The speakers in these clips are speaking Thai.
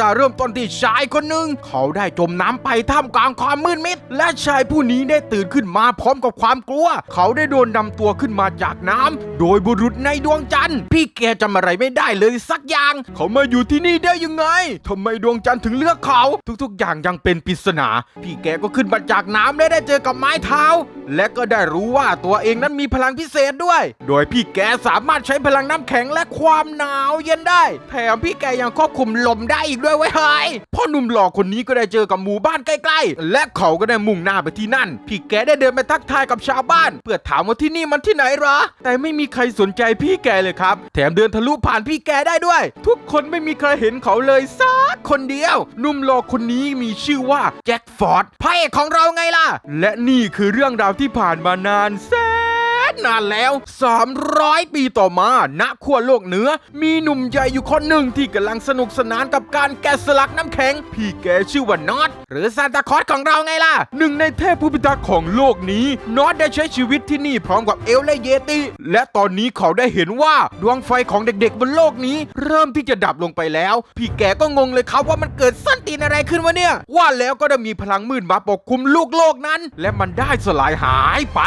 เราวเริ่มต้นที่ชายคนหนึ่งเขาได้จมน้ำไปท่ามกลางความมืดมิด และชายผู้นี้ได้ตื่นขึ้นมาพร้อมกับความกลัว เขาได้โดนนำตัวขึ้นมาจากน้ำโดยบุรุษในดวงจันทร์ พี่แกจำอะไรไม่ได้เลยสักอย่าง เขามาอยู่ที่นี่ได้ยังไงทำไมดวงจันทร์ถึงเลือกเขา ทุกๆ อย่างยังเป็นปริศนา พี่แกก็ขึ้นมาจากน้ำและได้เจอกับไม้เท้า และก็ได้รู้ว่าตัวเองนั้นมีพลังพิเศษด้วย โดยพี่แกสามารถใช้พลังน้ำแข็งและความหนาวเย็นได้ แถมพี่แกยังควบคุมลมได้อีกด้วยเว้ยเฮ้ยพ่อหนุ่มหล่อคนนี้ก็ได้เจอกับหมู่บ้านใกล้ๆ และเขาก็ได้มุ่งหน้าไปที่นั่น พี่แกได้เดินไปทักทายกับชาวบ้าน เพื่อถามว่าที่นี่มันที่ไหนหรอ แต่ไม่มีใครสนใจพี่แกเลยครับ แถมเดินทะลุผ่านพี่แกได้ด้วย ทุกคนไม่มีใครเห็นเขาเลยสักคนเดียว หนุ่มหล่อคนนี้มีชื่อว่าแจ็คฟอร์ดพระเอกของเราไงล่ะ และนี่คือเรื่องราวที่ผ่านมานานแสน นานแล้ว 300 ปีต่อมา ณขั้วโลกเหนือ มีหนุ่มใหญ่อยู่คนหนึ่งที่กำลังสนุกสนานกับการแกะสลักน้ำแข็ง พี่แกชื่อว่านอตหรือซานตาคอสของเราไงล่ะ หนึ่งในเทพผู้พิทักษ์ของโลกนี้ นอตได้ใช้ชีวิตที่นี่พร้อมกับเอลและเยติ และตอนนี้เขาได้เห็นว่าดวงไฟของเด็กๆบนโลกนี้ เริ่มที่จะดับลงไปแล้ว พี่แกก็งงเลยครับว่ามันเกิดส้นตีนอะไรขึ้นวะเนี่ย ว่าแล้วก็ได้มีพลังมืดมาปกคลุมลูกโลกนั้น และมันได้สลายหายไป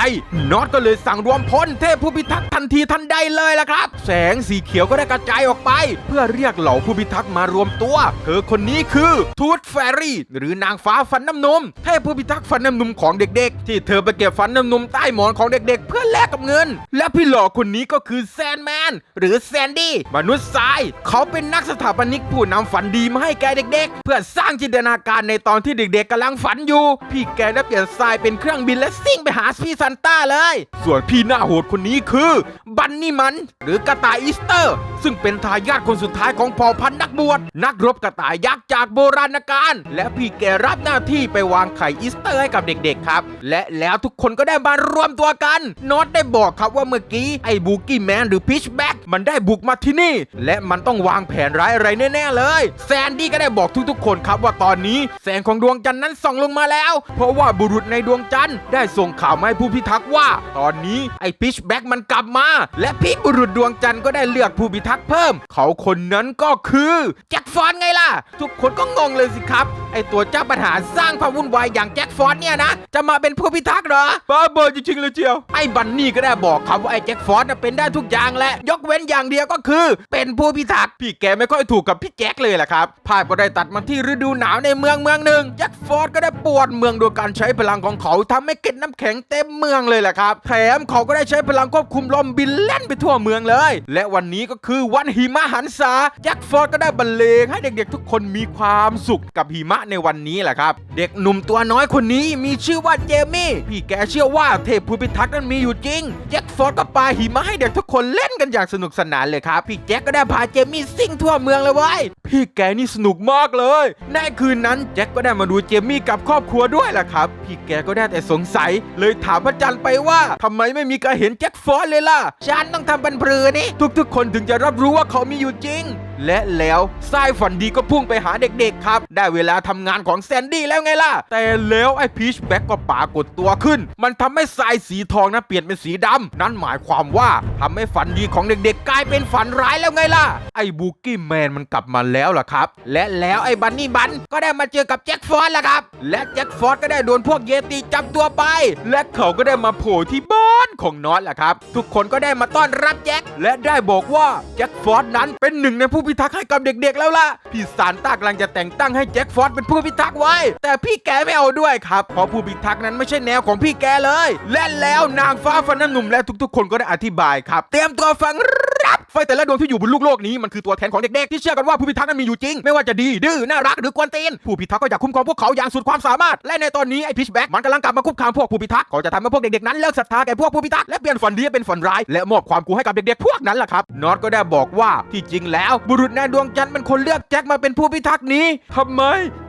นอตก็เลยสั่งรวมพลเทพผู้พิทักษ์ทันทีทันใดเลยล่ะครับ แสงสีเขียวก็ได้กระจายออกไป เพื่อเรียกเหล่าผู้พิทักษ์มารวมตัว เธอคนนี้คือทูตแฟรี่ หรือนางฟ้าฟันน้ำนมเทพผู้พิทักษ์ฟันน้ำนมของเด็กๆ ที่เธอไปเก็บฟันน้ำนมใต้หมอนของเด็กๆ เพื่อแลกกับเงิน และพี่หล่อคนนี้ก็คือแซนแมนหรือแซนดี้มนุษย์ทราย เขาเป็นนักสถาปนิกผู้นำฝันดีมาให้แกเด็ก ๆ เพื่อสร้างจินตนาการในตอนที่เด็ก ๆกำลังฝันอยู่ พี่แกได้เปลี่ยนทรายเป็นเครื่องบินและซิ่งไปหาพี่ซันต้าเลย ส่วนพี่หน้าโหดคนนี้คือบันนี่มัน หรือกระต่ายอีสเตอร์ ซึ่งเป็นทายาทคนสุดท้ายของเผ่าพันธุ์นักบวชนักรบกระต่ายยักษ์จากโบราณกาลและพี่แกรับหน้าที่ไปวางไข่อีสเตอร์ให้กับเด็กๆครับ และแล้วทุกคนก็ได้มารวมตัวกันน็อตได้บอกครับว่าเมื่อกี้ไอ้บูกี้แมนหรือพิชแบ็กมันได้บุกมาที่นี่ และมันต้องวางแผนร้ายอะไรแน่ๆเลย แซนดี้ก็ได้บอกทุกๆ คนครับว่าตอนนี้แสงของดวงจันทร์นั้นส่องลงมาแล้ว เพราะว่าบุรุษในดวงจันทร์ได้ส่งข่าวมาให้ผู้พิทักษ์ว่า ตอนนี้ไอ้พิชแบ็กมันกลับมา และพี่บุรุษดวงจันทร์ก็ได้เลือกผู้พิทักษ์เพิ่ม เขาคนนั้นก็คือแจ็คฟอนไงล่ะ ทุกคนก็งงเลยสิครับ ไอตัวเจ้าปัญหาสร้างความวุ่นวายอย่างแจ็คฟอนเนี่ยนะ จะมาเป็นผู้พิทักษ์เหรอบ้าบอจริงๆเลยเจียว ไอ้บันนี่ก็ได้บอกครับว่าไอ้แจ็คฟอนน่ะเป็นได้ทุกอย่างแหละ ยกเว้นอย่างเดียวก็คือ เป็นผู้พิทักษ์พี่แกไม่ค่อยถูกกับพี่แจ็คเลยแหละครับ ภาพก็ได้ตัดมาที่ฤดูหนาวในเมืองเมืองหนึ่งแจ็คฟอร์ดก็ได้ปวดเมืองโดยการใช้พลังของเขาทำให้เกล็ดน้ำแข็งเต็มเมืองเลยแหละครับแถมเขาก็ได้ใช้พลังควบคุมลมบินเล่นไปทั่วเมืองเลย และวันนี้ก็คือวันหิมะหันษาแจ็คฟอร์ดก็ได้บรรเลงให้เด็กๆ ทุกคนมีความสุขกับหิมะในวันนี้แหละครับ เด็กหนุ่มตัวน้อยคนนี้มีชื่อว่าเจมี่พี่แกเชื่อว่าเทพผู้พิทักษ์นั้นมีอยู่จริง แจ็คฟอร์ดก็ปาหิมะให้เด็กทุกคนเล่นกันอย่างสนุกสนานเลยครับ พี่แจ็คก็ได้พาเจมี่ซิ่งทั่วเมืองเลยเว้ยพี่แกนี่สนุกมากเลยในคืนนั้นแจ็คก็ได้มาดูเจมี่กับครอบครัวด้วยแหละครับ พี่แกก็ได้แต่สงสัย เลยถามพระจันทร์ไปว่าทำไมไม่มีใครเห็นแจ็คฟอร์ดเลยล่ะฉันต้องทำเป็นพรือนี่ทุกๆ คนถึงจะรับรู้ว่าเขามีอยู่จริง และแล้วทรายฝันดีก็พุ่งไปหาเด็กๆครับ ได้เวลาทำงานของแซนดี้แล้วไงล่ะ แต่แล้วไอ้พีชแบ็กก็ปากฏตัวขึ้น มันทำให้ทรายสีทองนะเปลี่ยนเป็นสีดำนั่นหมายความว่าทำให้ฝันดีของเด็กๆ กลายเป็นฝันร้ายแล้วไงล่ะ ไอ้บูกี้แมนมันกลับมาแล้วล่ะครับ และแล้วไอ้บันนี่บันก็ได้มาเจอกับแจ็คฟอร์ดแล้วครับ และแจ็คฟอร์ดก็ได้โดนพวกเยติจับตัวไป และเขาก็ได้มาโผล่ที่บ้านของน็อตแหละครับ ทุกคนก็ได้มาต้อนรับแจ็คและได้บอกว่าแจ็คฟอร์ดนั้นเป็นหนึ่งในผู้พิทักษ์ให้กับเด็กๆแล้วล่ะ พี่ซานต้ากำลังจะแต่งตั้งให้แจ็คฟอสเป็นผู้พิทักษ์ไว้ แต่พี่แกไม่เอาด้วยครับเพราะผู้พิทักษ์นั้นไม่ใช่แนวของพี่แกเลย และแล้วนางฟ้าฟันน้ำหนุ่มและทุกๆ คนก็ได้อธิบายครับ เตรียมตัวฟังรับ ไฟแต่ละดวงที่อยู่บนลูกโลกนี้มันคือตัวแทนของเด็กๆที่เชื่อกันว่าผู้พิทักษ์นั้นมีอยู่จริง ไม่ว่าจะดีดื้อน่ารักหรือกวนตีนผู้พิทักษ์ก็อยากคุ้มครองพวกเขาอย่างสุดความสามารถและในตอนนี้ไอ้พิชแบ็กมันกำลังกลับมาคุกคามพวกผู้พิทักษ์ก็จะทำให้พวกเด็กๆนั้นเลิกศรัทธาแก่พวกผู้พิทักษ์และเปลี่ยนฝันดีเป็นฝันร้ายและมอบความกลัวให้กับเด็กๆพวกนั้นแหละครับนอตก็ได้บอกว่าที่จริงแล้ว บุรุษในดวงจันทร์เป็นคนเลือกแจ็คมาเป็นผู้พิทักษ์นี้ทำไม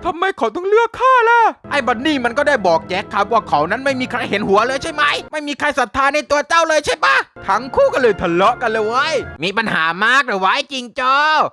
ทำไมเขาต้องเลือกข้าล่ะ ไอ้บันนี่มันก็ได้บอกแจ็คครับว่าเขานั้นไม่มีใครเห็นหัวเลยใช่ไหม ไม่มีใครศรัทธาในตัวเจ้าเลยใช่ปะทั้งคู่ก็เลยทะเลาะกันเลยเว้ย มีปัญหามากเหรือวะไอ้จิงโจ้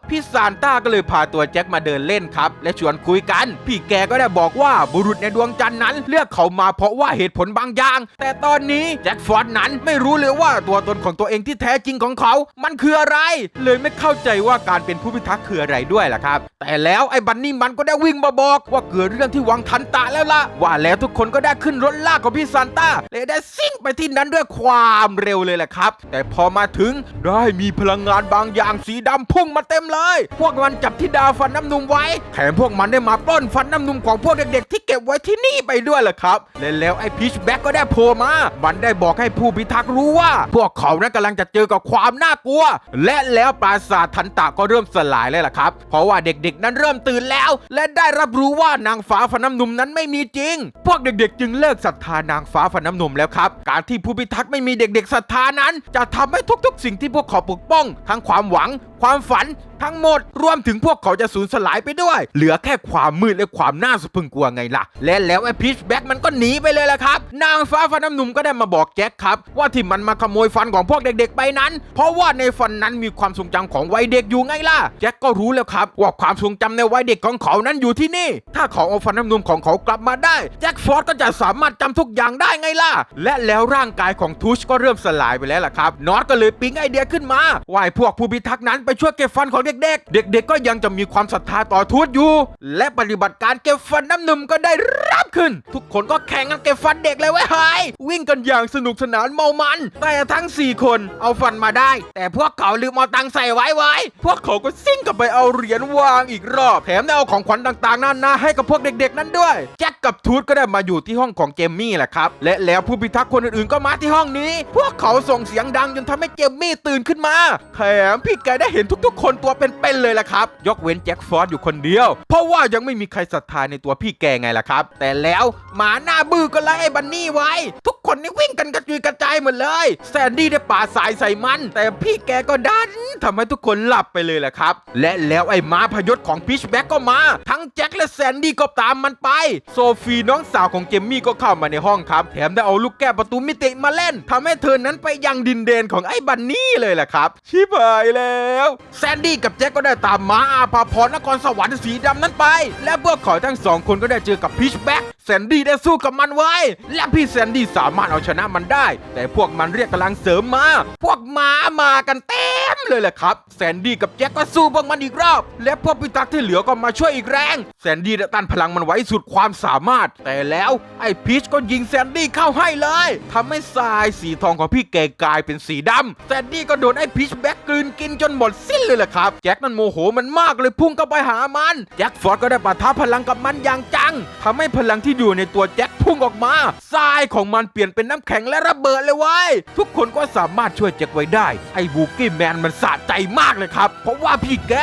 พี่ซานต้าก็เลยพาตัวแจ็คมาเดินเล่นครับ และชวนคุยกัน พี่แกก็ได้บอกว่าบุรุษในดวงจันทร์นั้น เลือกเขามาเพราะว่าเหตุผลบางอย่าง แต่ตอนนี้แจ็คฟอร์ดนั้นไม่รู้เลยว่าตัวตนของตัวเองที่แท้จริงของเขา มันคืออะไร เลยไม่เข้าใจว่าการเป็นผู้พิทักษ์คืออะไรด้วยล่ะครับ แต่แล้วไอ้บันนี่มันก็ได้วิ่งมาบอกว่าเกิดเรื่องที่วังทันตะแล้วล่ะ ว่าแล้วทุกคนก็ได้ขึ้นรถลากของพี่ซานต้าและได้ซิ่งไปที่นั้นด้วยความเร็วเลยแหละครับ แต่พอมาถึงได้มีพลังงานบางอย่างสีดำพุ่งมาเต็มเลย พวกมันจับที่ดาฟันน้ำนมไว้ แถมพวกมันได้มาปล้นฟันน้ำนมของพวกเด็กๆ ที่เก็บไว้ที่นี่ไปด้วยแหละครับและแล้วไอ้พีชแบ็กก็ได้โผล่มา มันได้บอกให้ผู้พิทักษ์รู้ว่า พวกเขานั้นกำลังจะเจอกับความน่ากลัว และแล้วปราสาททันตะก็เริ่มสลายเลยล่ะครับ เพราะว่าเด็กๆนั้นเริ่มตื่นแล้ว และได้รับรู้ว่านางฟ้าฟันน้ำนมนั้นไม่มีจริง พวกเด็กๆ จึงเลิกศรัทธานางฟ้าฟันน้ำนมแล้วครับ การที่ผู้พิทักษ์ไม่มีเด็กๆศรัทธานั้น จะทำให้ทุกๆ สิ่งที่พวกเขาปกป้อง ทั้งความหวัง ความฝัน ทั้งหมด รวมถึงพวกเขาจะสูญสลายไปด้วย เหลือแค่ความมืดและความน่าสะพรึงกลัวไงล่ะ และแล้วไอ้พีชแบ็กมันก็หนีไปเลยละครับ นางฟ้าฟันน้ำหนุ่มก็ได้มาบอกแจ็คครับ ว่าที่มันมาขโมยฟันของพวกเด็กๆไปนั้น เพราะว่าในฟันนั้นมีความทรงจำของวัยเด็กอยู่ไงล่ะแจ็คก็รู้แล้วครับว่าความทรงจำในวัยเด็กของเขานั้นอยู่ที่นี่ ถ้าเขาเอาฟันน้ำนมของเขากลับมาได้แจ็คฟอร์ดก็จะสามารถจำทุกอย่างได้ไงล่ะ และแล้วร่างกายของทูชก็เริ่มสลายไปแล้วล่ะครับนอตก็เลยปิ๊งไอเดียขึ้นมาว่าพวกผู้พิทักษ์นั้นไปช่วยเก็บฟันของเด็กๆ เด็ก ๆ ก็ยังจะมีความศรัทธาต่อทูตอยู่ และปฏิบัติการเก็บฟันน้ำนมก็ได้รับขึ้น ทุกคนก็แข่งกันเก็บฟันเด็กเลยเว้ยเฮ้ยวิ่งกันอย่างสนุกสนานเมามัน แต่ทั้ง 4 คนเอาฟันมาได้ แต่พวกเขาลืมเอาตังใส่ไว้ไว้พวกเขาก็ซิ่งกลับไปเอาเหรียญวางอีกรอบแถมได้เอาของขวัญต่างๆนานาให้กับพวกเด็ก ๆ นั้นด้วยแจ็คกับทูตก็ได้มาอยู่ที่ห้องของเจมมี่แหละครับและแล้วผู้พิทักษ์คนอื่นๆก็มาที่ห้องนี้ พวกเขาส่งเสียงดังจนทำให้เจมมี่ตื่นขึ้นมาแถมพี่แกได้เห็นทุกๆ คนตัวเป็นๆเลยล่ะครับ ยกเว้นแจ็คฟอร์ดอยู่คนเดียว เพราะว่ายังไม่มีใครศรัทธาในตัวพี่แกไงล่ะครับ แต่แล้วหมาหน้าบื้อก็ไล่ไอ้บันนี่ไว้ ทุกคนนี่วิ่งกันกระจุยกระจายหมดเลย แซนดี้ได้ป่าสายใส่มัน แต่พี่แกก็ดันทำให้ทุกคนหลับไปเลยแหละครับ และแล้วไอ้ม้าพยศของพิชแบ็กก็มา ทั้งแจ็คและแซนดี้ก็ตามมันไป โซฟีน้องสาวของเจมมี่ก็เข้ามาในห้องครับ แถมได้เอาลูกแก้วประตูมิติมาเล่นทำให้เธอนั้นไปยังดินแดนของไอ้บันนี่เลยแหละครับ ชิบหายแล้ว แซนดี้กับแจ็คก็ได้ตามม้าอาภาพรนครสวรรค์สีดำนั้นไป และพวกเขาทั้งสองคนก็ได้เจอกับพิชแบ็กแซนดี้ได้สู้กับมันไว้ และพี่แซนดี้สามารถเอาชนะมันได้ แต่พวกมันเรียกกำลังเสริมมา พวกม้ามากันเต็มเลยแหละครับ แซนดี้กับแจ็คก็สู้พวกมันอีกรอบ และพวกพิทักษ์ที่เหลือก็มาช่วยอีกแรง แซนดี้ได้ต้านพลังมันไว้สุดความสามารถ แต่แล้วไอ้พีชก็ยิงแซนดี้เข้าให้เลยทำให้ทรายสีทองของพี่แกกลายเป็นสีดำแซนดี้ก็โดนไอ้พีชแบ็กกลืนกินจนหมดสิ้นเลยแหละครับแจ็คนั้นโมโหมันมากเลยพุ่งเข้าไปหามัน แจ็คฟอร์ดก็ได้ปะทะพลังกับมันอย่างจังทำให้พลังที่อยู่ในตัวแจ็คพุ่งออกมาทรายของมันเปลี่ยนเป็นน้ำแข็งและระเบิดเลยเว้ยทุกคนก็สามารถช่วยแจ็คไว้ได้ ไอ้บูกี้แมนมันสะใจมากเลยครับ เพราะว่าพี่แก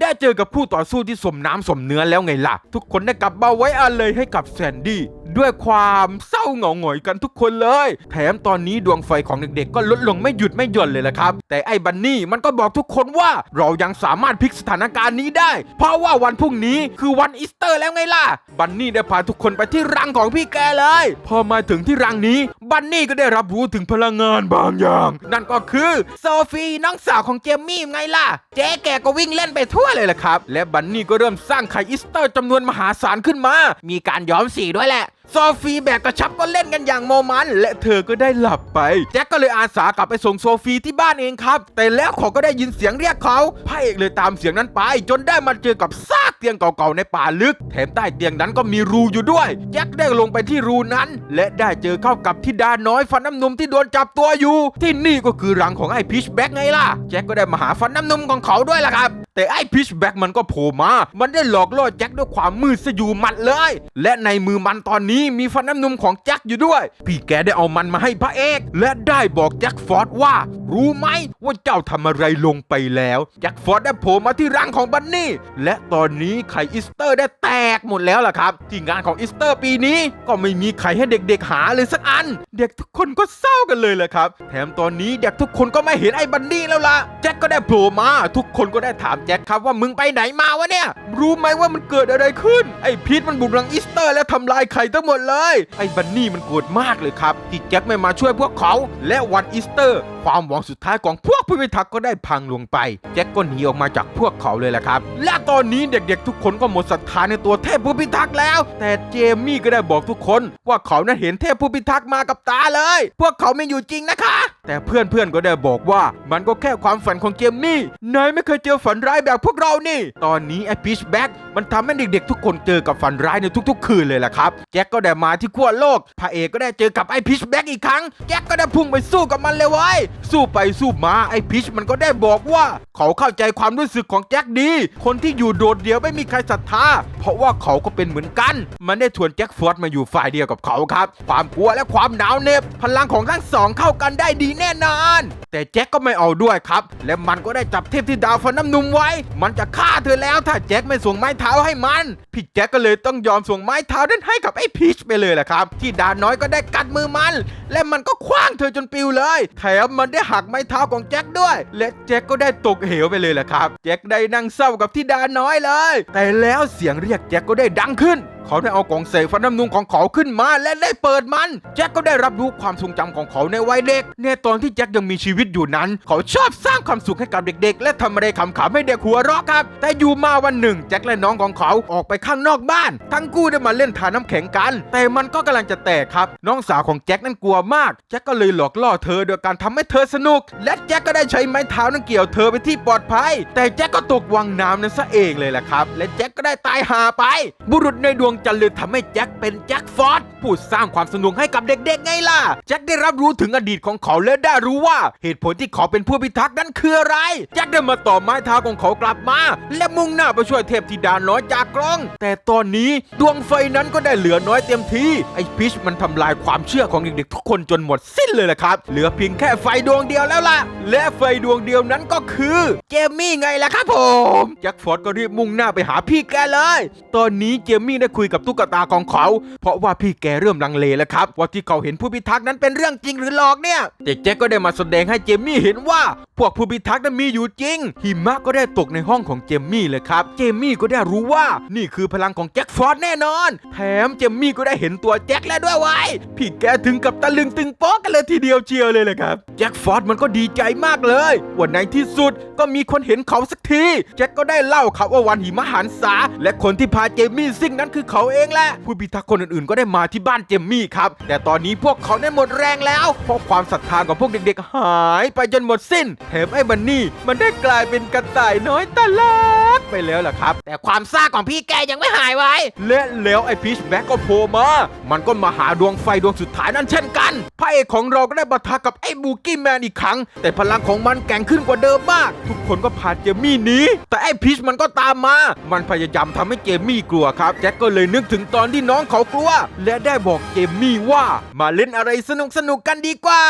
ได้เจอกับผู้ต่อสู้ที่สมน้ำสมเนื้อแล้วไงล่ะ ทุกคนได้กลับมาไว้อาเลยให้กับแซนดี้ ด้วยความเศร้าเหงาหงอยกันทุกคนเลย แถมตอนนี้ดวงไฟของเด็กๆ ก็ลดลงไม่หยุดไม่หย่อนเลยละครับ แต่ไอ้บันนี่มันก็บอกทุกคนว่าเรายังสามารถพลิกสถานการณ์นี้ได้ เพราะว่าวันพรุ่งนี้คือวันอีสเตอร์แล้วไงล่ะ บันนี่ได้พาทุกคนไปที่รังของพี่แกเลย พอมาถึงที่รังนี้ บันนี่ก็ได้รับรู้ถึงพลังงานบางอย่าง นั่นก็คือโซฟีน้องสาวของเจมมี่ไงล่ะ เจ๊แกก็วิ่งเล่นไปทั่วเลยล่ะครับ และบันนี่ก็เริ่มสร้างไข่อีสเตอร์จำนวนมหาศาลขึ้นมา มีการย้อมสีด้วยแหละ โซฟีแบกกระชับก็เล่นกันอย่างโมมัน และเธอก็ได้หลับไป แจ็คก็เลยอาสากลับไปส่งโซฟีที่บ้านเองครับ แต่แล้วเขาก็ได้ยินเสียงเรียกเขาพระเอกเลยตามเสียงนั้นไป จนได้มาเจอกับซากเตียงเก่าๆในป่าลึก แถมใต้เตียงนั้นก็มีรูอยู่ด้วย แจ็คได้ลงไปที่รูนั้น และได้เจอเข้ากับทิดาน้อยฟันน้ำนมที่โดนจับตัวอยู่ ที่นี่ก็คือรังของไอ้พิชแบ็กไงล่ะ แจ็คก็ได้มาหาฟันน้ำนมของเขาด้วยล่ะครับ แต่ไอ้พิชแบ็กมันก็โผล่มา มันได้หลอกล่อแจ็คด้วยความมืดซะอยู่มัดเลย และในมือมันตอนนี้มีฟันน้ำนมของแจ็คอยู่ด้วย พี่แกได้เอามันมาให้พระเอก และได้บอกแจ็คฟอร์ดว่า รู้ไหมว่าเจ้าทำอะไรลงไปแล้วแจ็คฟอร์ดได้โผล่มาที่รังของบันนี่และตอนนี้ไข่อีสเตอร์ได้แตกหมดแล้วล่ะครับ ที่งานของอีสเตอร์ปีนี้ก็ไม่มีไข่ให้เด็กๆหาเลยสักอัน เด็กทุกคนก็เศร้ากันเลยแหละครับ แถมตอนนี้เด็กทุกคนก็ไม่เห็นไอ้บันนี่แล้วล่ะแจ็คก็ได้โผล่มาทุกคนก็ได้ถามแจ็คครับว่ามึงไปไหนมาวะเนี่ย รู้ไหมว่ามันเกิดอะไรขึ้น ไอ้พีทมันบุกรังอีสเตอร์ แล้วทำลายไข่ทั้งหมดเลย ไอ้บันนี่มันโกรธมากเลยครับที่แจ็คไม่มาช่วยพวกเขา และวันอีสเตอร์ ความหวังสุดท้ายของพวกผู้พิทักษ์ก็ได้พังลงไป แจ็คก็หนีออกมาจากพวกเขาเลยแหละครับ และตอนนี้เด็กๆ ทุกคนก็หมดศรัทธาในตัวเทพผู้พิทักษ์แล้ว แต่เจมี่ก็ได้บอกทุกคน ว่าเขานั้นเห็นเทพผู้พิทักษ์มากับตาเลย พวกเขาไม่อยู่จริงนะคะ แต่เพื่อนๆก็ได้บอกว่ามันก็แค่ความฝันของเจมี่นายไม่เคยเจอฝันร้ายแบบพวกเรานี่ ตอนนี้ไอพิชแบ็กมันทำให้เด็กๆ ทุกคนเจอกับฝันร้ายในทุก ๆ คืนเลยแหละครับแจ็คก็ได้มาที่ขั้วโลกพระเอกก็ได้เจอกับไอพิชแบ็กอีกครั้งแจ็คก็ได้พุ่งไปสู้กับมันเลยเว้ยสู้ไปสู้มาไอ้พิชมันก็ได้บอกว่า เขาเข้าใจความรู้สึกของแจ็คดี คนที่อยู่โดดเดี่ยวไม่มีใครศรัทธาเพราะว่าเขาก็เป็นเหมือนกัน มันได้ชวนแจ็คฟอร์ดมาอยู่ฝ่ายเดียวกับเขาครับ ความกลัวและความหนาวเหน็บพลังของทั้งสองเข้ากันได้ดีแน่นอน แต่แจ็คก็ไม่เอาด้วยครับ และมันก็ได้จับเทพธิดาฟันน้ำนุ่มไว้ มันจะฆ่าเธอแล้วถ้าแจ็คไม่ส่งไม้เท้าให้มันพี่แจ็คก็เลยต้องยอมส่งไม้เท้านั้นให้กับไอ้พีชไปเลยแหละครับที่ดาน้อยก็ได้กัดมือมัน และมันก็คว้างเธอจนปิวเลยแถมมันได้หักไม้เท้าของแจ็คด้วย และแจ็คก็ได้ตกเหวไปเลยแหละครับ แจ็คได้นั่งเศร้ากับทิดาน้อยเลย แต่แล้วเสียงเรียกแจ็คก็ได้ดังขึ้นเขาได้เอากล่องเสกฟันน้ำนมของเขาขึ้นมาและได้เปิดมัน แจ็คก็ได้รับรู้ความทรงจำของเขาในวัยเด็ก ในตอนที่แจ็คยังมีชีวิตอยู่นั้น เขาชอบสร้างความสุขให้กับเด็กๆ และทำอะไรขำๆให้เด็กหัวเราะครับ แต่อยู่มาวันหนึ่ง แจ็คและน้องของเขาออกไปข้างนอกบ้าน ทั้งคู่ได้มาเล่นทาน้ำแข็งกัน แต่มันก็กำลังจะแตกครับ น้องสาวของแจ็คนั้นกลัวมาก แจ็คก็เลยหลอกล่อเธอโดยการทำให้เธอสนุก และแจ็คก็ได้ใช้ไม้เท้านั้นเกี่ยวเธอไปที่ปลอดภัย แต่แจ็คก็ตกวังน้ำนั้นซะเองเลยแหละครับ และแจ็คก็ได้ตายหาไป บุรุษในดวงจันทร์เลยทำให้แจ็คเป็นแจ็คฟอร์ดผู้สร้างความสนุกให้กับเด็กๆไงล่ะ แจ็คได้รับรู้ถึงอดีตของเขาและได้รู้ว่า เหตุผลที่เขาเป็นผู้พิทักษ์นั้นคืออะไร แจ็คได้มาต่อไม้เท้าของเขากลับมา และมุ่งหน้าไปช่วยเทพธิดาน้อยจากกล้อง แต่ตอนนี้ดวงไฟนั้นก็ได้เหลือน้อยเต็มทีไอ้พิชมันทำลายความเชื่อของเด็กๆทุกคนจนหมดสิ้นเลยละครับ เหลือเพียงแค่ไฟดวงเดียวแล้วล่ะ และไฟดวงเดียวนั้นก็คือเจมี่ไงล่ะครับผมแจ็คฟอร์ดก็รีบมุ่งหน้าไปหาพี่แกเลย ตอนนี้เจมี่ได้คุยกับตุ๊กตาของเขา เพราะว่าพี่แกเริ่มลังเลแล้วครับ ว่าที่เขาเห็นผู้พิทักษ์นั้นเป็นเรื่องจริงหรือหลอกเนี่ยแต่แจ็คก็ได้มาแสดงให้เจมมี่เห็นว่า พวกผู้พิทักษ์นั้นมีอยู่จริง หิมะก็ได้ตกในห้องของเจมมี่เลยครับ เจมมี่ก็ได้รู้ว่านี่คือพลังของแจ็คฟอร์ดแน่นอน แถมเจมมี่ก็ได้เห็นตัวแจ็คแล้วด้วยไว้ยพี่แกถึงกับตะลึงตึงโป๊กกันเลยทีเดียวเชียวเลยแหละครับแจ็คฟอร์ดมันก็ดีใจมากเลยวันในที่สุดก็มีคนเห็นเขาสักทีแจ็คก็ได้เล่าครับว่าวันหิมะหันษาและคนที่พาเจมี่ซิ่งนั้นคือเขาเองแหละผู้พิทักษ์คนอื่นๆ ก็ได้มาที่บ้านเจมี่ครับ แต่ตอนนี้พวกเขาได้หมดแรงแล้ว เพราะความศรัทธาของพวกเด็กๆ หายไปจนหมดสิ้นแถมไอ้บันนี่มันได้กลายเป็นกระต่ายน้อยตาลักไปแล้วล่ะครับ แต่ความซ่าของพี่แกยังไม่หายไว้ และแล้วไอ้พีชแบ็กก็โผล่มา มันก็มาหาดวงไฟดวงสุดท้ายนั่นเช่นกันพระเอกของเราก็ได้ปะทะกับไอ้บูกี้แมนอีกครั้ง แต่พลังของมันแกร่งขึ้นกว่าเดิมมาก ทุกคนก็พาเจมี่หนีแต่ไอ้พีชมันก็ตามมา มันพยายามทำให้เจมี่กลัวครับ แจ็คก็เลยนึกถึงตอนที่น้องเขากลัว และได้บอกเจมี่ว่า มาเล่นอะไรสนุกสนุกๆกันดีกว่า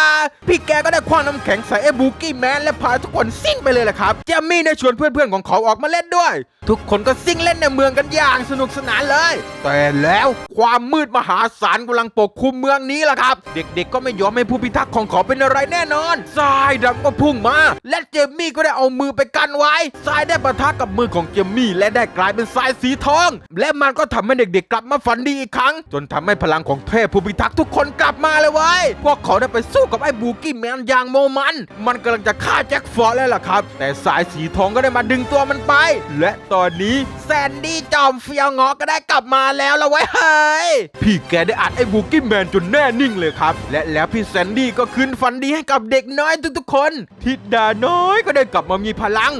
พี่แกก็ได้คว้างน้ำแข็งใส่ไอ้บูกี้แมนและพาทุกคนซิ่งไปเลยแหละครับ เจมี่ได้ชวนเพื่อนๆของเขาออกมาเล่นด้วย ทุกคนก็ซิ่งเล่นในเมืองกันอย่างสนุกสนานเลย แต่แล้วความมืดมหาศาลกำลังปกคลุมเมืองนี้แหละครับ เด็กๆ ก็ไม่ยอมให้ผู้พิทักษ์ของเขาเป็นอะไรแน่นอนทรายดำก็พุ่งมา และเจมมี่ก็ได้เอามือไปกันไว้ทรายได้ปะทะกับมือของเจมมี่และได้กลายเป็นทรายสีทอง และมันก็ทำให้เด็กๆ กลับมาฝันดีอีกครั้ง จนทำให้พลังของเทพผู้พิทักษ์ทุกคนกลับมาเลยเว้ยพวกเขาได้ไปสู้กับไอ้บูกี้แมนอย่างโมมัน มันกำลังจะฆ่าแจ็คฟอร์ดแล้วล่ะครับ แต่สายสีทองก็ได้มาดึงตัวมันไป และตอนนี้แซนดี้จอมเฟียวงอก็ได้กลับมาแล้วละไว้ยเฮ้ยพี่แกได้อัดไอ้บูกี้แมนจนแน่นิ่งเลยครับ และแล้วพี่แซนดี้ก็คืนฝันดีให้กับเด็กน้อยทุกๆคนทิดดาน้อยก็ได้กลับมามีพลัง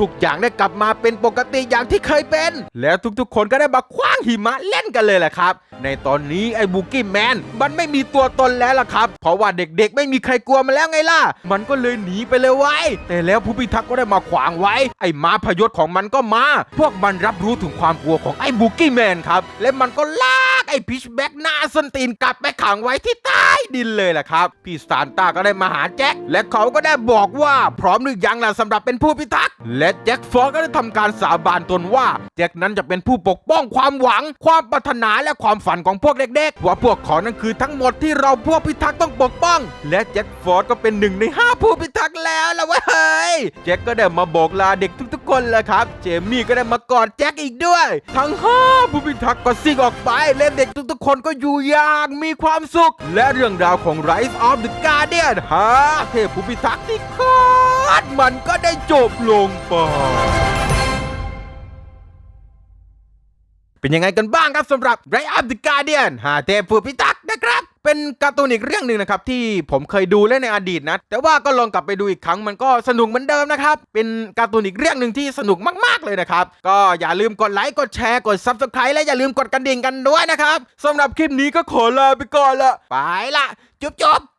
ทุกๆอย่างได้กลับมาเป็นปกติอย่างที่เคยเป็น แล้วทุกๆ คนก็ได้มาคว้างหิมะเล่นกันเลยแหละครับ ในตอนนี้ไอ้บูกี้แมนมันไม่มีตัวตนแล้วล่ะครับ เพราะว่าเด็กๆ ไม่มีใครกลัวมันแล้วไงล่ะ มันก็เลยหนีไปเลยไว้ แต่แล้วผู้พิทักษ์ก็ได้มาขวางไว้ ไอ้ม้าพยศของมันก็มา พวกมันรับรู้ถึงความกลัวของไอ้บูกี้แมนครับ และมันก็ลากไอ้พิชแบ็กหน้าส้นตีนกลับไปขังไว้ที่ใต้ดินเลยแหละครับ พี่ซานต้าก็ได้มาหาแจ็คและเขาก็ได้บอกว่าพร้อมหรือยังล่ะสำหรับเป็นผู้พิทักษ์และแจ็คฟอร์ก็ได้ทำการสาบานตนว่าแจ็คนั้นจะเป็นผู้ปกป้องความหวัง ความปรารถนาและความฝันของพวกเด็กๆ ว่าพวกเขานั้นคือทั้งหมดที่เราพวกพิทักษ์ต้องปกป้อง และแจ็คฟอร์ดก็เป็นหนึ่งในห้าผู้พิทักษ์แล้วละเว้ยเฮ้ยแจ็คก็ได้มาบอกลาเด็กทุกๆคนแหละครับ เจมี่ก็ได้มากอดแจ็คอีกด้วย ทั้งห้าผู้พิทักษ์ก็ซิ่งออกไปและเด็กทุกๆคนก็อยู่อย่างมีความสุข และเรื่องราวของ Rise of the Guardian ฮะเทพผู้พิทักษ์ที่โคตรมันก็ได้จบลงไป เป็นยังไงกันบ้างครับสำหรับ Rise of the Guardian หาเทพผู้พิทักษ์นะครับเป็นการ์ตูนอีกเรื่องหนึ่งนะครับที่ผมเคยดูเล่นในอดีตนะ แต่ว่าก็ลองกลับไปดูอีกครั้งมันก็สนุกเหมือนเดิมนะครับ เป็นการ์ตูนอีกเรื่องหนึ่งที่สนุกมากๆเลยนะครับ ก็อย่าลืมกดไลค์กดแชร์กด Subscribe และอย่าลืมกดกระดิ่งกันด้วยนะครับสำหรับคลิปนี้ก็ขอลาไปก่อนละไปละจุ๊บๆ